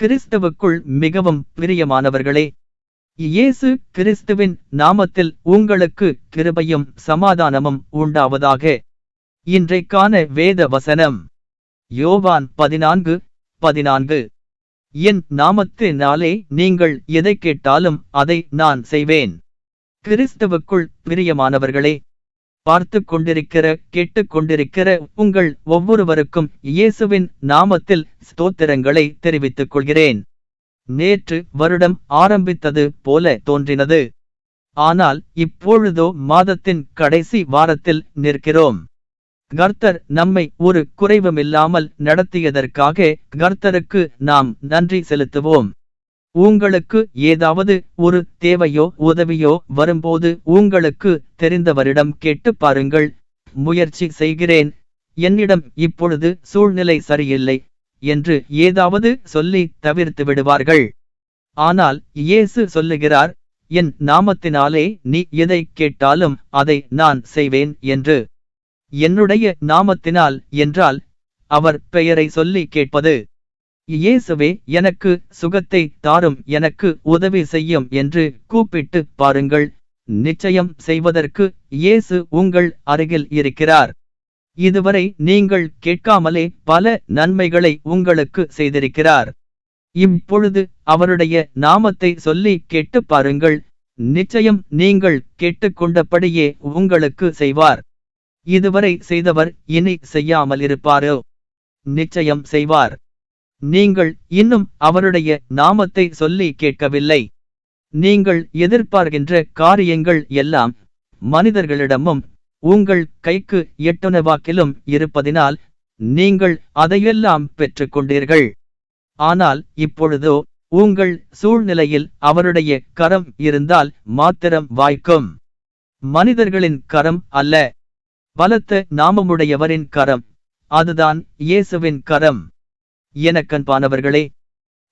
கிறிஸ்தவுக்குள் மிகவும் பிரியமானவர்களே இயேசு கிறிஸ்துவின் நாமத்தில் உங்களுக்கு கிருபையும் சமாதானமும் உண்டாவதாக. இன்றைக்கான வேத வசனம் யோவான் பதினான்கு பதினான்கு. என் நாமத்தினாலே நீங்கள் எதை கேட்டாலும் அதை நான் செய்வேன். கிறிஸ்தவுக்குள் பிரியமானவர்களே பார்த்து கொண்டிருக்கிற கேட்டுக் கொண்டிருக்கிற உங்கள் ஒவ்வொருவருக்கும் இயேசுவின் நாமத்தில் ஸ்தோத்திரங்களை தெரிவித்துக் கொள்கிறேன். நேற்று வருடம் ஆரம்பித்தது போல தோன்றினது. ஆனால் இப்பொழுதோ மாதத்தின் கடைசி வாரத்தில் நிற்கிறோம். கர்த்தர் நம்மை ஒரு குறைவுமில்லாமல் நடத்தியதற்காக கர்த்தருக்கு நாம் நன்றி செலுத்துவோம். உங்களுக்கு ஏதாவது ஒரு தேவையோ உதவியோ வரும்போது உங்களுக்கு தெரிந்தவரிடம் கேட்டு பாருங்கள். முயற்சி செய்கிறேன். என்னிடம் இப்பொழுது சூழ்நிலை சரியில்லை என்று ஏதாவது சொல்லி தவிர்த்து விடுவார்கள். ஆனால் இயேசு சொல்லுகிறார் என் நாமத்தினாலே நீ எதை கேட்டாலும் அதை நான் செய்வேன் என்று. என்னுடைய நாமத்தினால் என்றால் அவர் பெயரை சொல்லி கேட்பது. இயேசுவே எனக்கு சுகத்தை தாரும் எனக்கு உதவி செய்யும் என்று கூப்பிட்டு பாருங்கள். நிச்சயம் செய்வதற்கு இயேசு உங்கள் அருகில் இருக்கிறார். இதுவரை நீங்கள் கேட்காமலே பல நன்மைகளை உங்களுக்கு செய்திருக்கிறார். இப்பொழுது அவருடைய நாமத்தை சொல்லி கேட்டு பாருங்கள். நிச்சயம் நீங்கள் கேட்டுக்கொண்டபடியே உங்களுக்கு செய்வார். இதுவரை செய்தவர் இனி செய்யாமல் இருப்பாரோ நிச்சயம் செய்வார். நீங்கள் இன்னும் அவருடைய நாமத்தை சொல்லி கேட்கவில்லை. நீங்கள் எதிர்பார்க்கின்ற காரியங்கள் எல்லாம் மனிதர்களிடமும் உங்கள் கைக்கு எட்டுணவாக்கிலும் இருப்பதினால் நீங்கள் அதையெல்லாம் பெற்றுக்கொண்டீர்கள். ஆனால் இப்பொழுதோ உங்கள் சூழ்நிலையில் அவருடைய கரம் இருந்தால் மாத்திரம் வாய்க்கும். மனிதர்களின் கரம் அல்ல. பலத்த நாமமுடையவரின் கரம். அதுதான் இயேசுவின் கரம். எனக்கன்பானவர்களே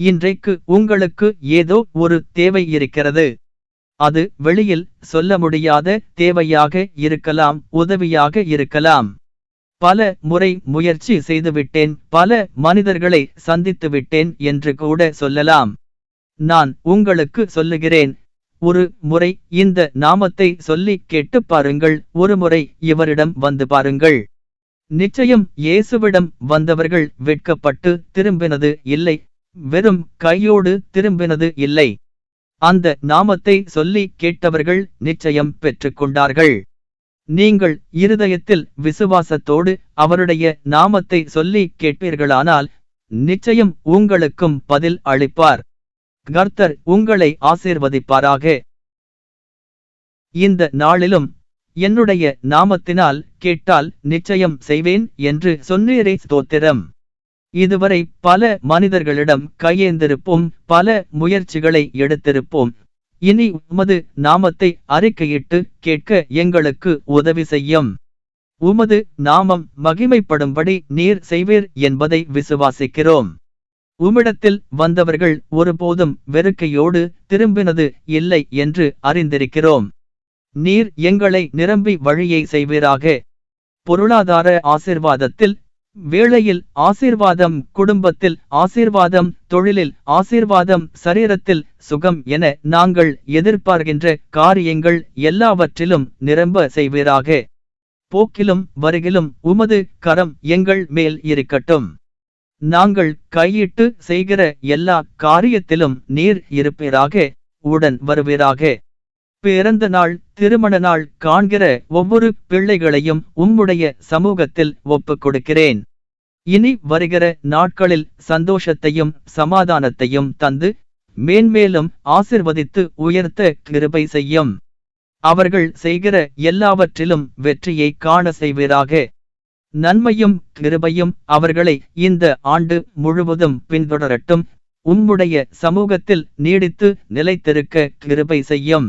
இன்றைக்கு உங்களுக்கு ஏதோ ஒரு தேவை இருக்கிறது. அது வெளியில் சொல்ல முடியாத தேவையாக இருக்கலாம் உதவியாக இருக்கலாம். பல முறை முயற்சி செய்துவிட்டேன் பல மனிதர்களை சந்தித்து விட்டேன் என்று கூட சொல்லலாம். நான் உங்களுக்கு சொல்லுகிறேன் ஒரு முறை இந்த நாமத்தை சொல்லி கேட்டு பாருங்கள் ஒரு முறை இவரிடம் வந்து பாருங்கள். நிச்சயம் இயேசுவிடம் வந்தவர்கள் வெட்கப்பட்டு திரும்பினது இல்லை வெறும் கையோடு திரும்பினது இல்லை. அந்த நாமத்தை சொல்லி கேட்டவர்கள் நிச்சயம் பெற்றுக்கொண்டார்கள். நீங்கள் இருதயத்தில் விசுவாசத்தோடு அவருடைய நாமத்தை சொல்லி கேட்பீர்களானால் நிச்சயம் உங்களுக்கும் பதில் அளிப்பார். கர்த்தர் உங்களை ஆசீர்வதிப்பாராக. இந்த நாளிலும் என்னுடைய நாமத்தினால் கேட்டால் நிச்சயம் செய்வேன் என்று சொன்னீரே ஸ்தோத்திரம். இதுவரை பல மனிதர்களிடம் கையேந்திருப்போம் பல முயற்சிகளை எடுத்திருப்போம். இனி உமது நாமத்தை அறிக்கையிட்டு கேட்க எங்களுக்கு உதவி செய்யும். உமது நாமம் மகிமைப்படும்படி நீர் செய்வீர் என்பதை விசுவாசிக்கிறோம். உம்மிடத்தில் வந்தவர்கள் ஒருபோதும் வெறுக்கையோடு திரும்பினது இல்லை என்று அறிந்திருக்கிறோம். நீர் எங்களை நிரம்பி வழியை செய்வீராக. பொருளாதார ஆசிர்வாதத்தில் வேளையில் ஆசீர்வாதம் குடும்பத்தில் ஆசீர்வாதம் தொழிலில் ஆசீர்வாதம் சரீரத்தில் சுகம் என நாங்கள் எதிர்பார்க்கின்ற காரியங்கள் எல்லாவற்றிலும் நிரம்ப செய்வீராக. போக்கிலும் வருகிலும் உமது கரம் எங்கள் மேல் இருக்கட்டும். நாங்கள் கையிட்டு செய்கிற எல்லா காரியத்திலும் நீர் இருப்பீராக உடன் வருவீராக. பிறந்த நாள் திருமண நாள் காண்கிற ஒவ்வொரு பிள்ளைகளையும் உம்முடைய சமூகத்தில் ஒப்புக் கொடுக்கிறேன். இனி வருகிற நாட்களில் சந்தோஷத்தையும் சமாதானத்தையும் தந்து மேன்மேலும் ஆசிர்வதித்து உயர்த்த கிருபை செய்யும். அவர்கள் செய்கிற எல்லாவற்றிலும் வெற்றியை காண செய்வீராக. நன்மையும் கிருபையும் அவர்களை இந்த ஆண்டு முழுவதும் பின்தொடரட்டும். உம்முடைய சமூகத்தில் நீடித்து நிலைத்திருக்க கிருபை செய்யும்.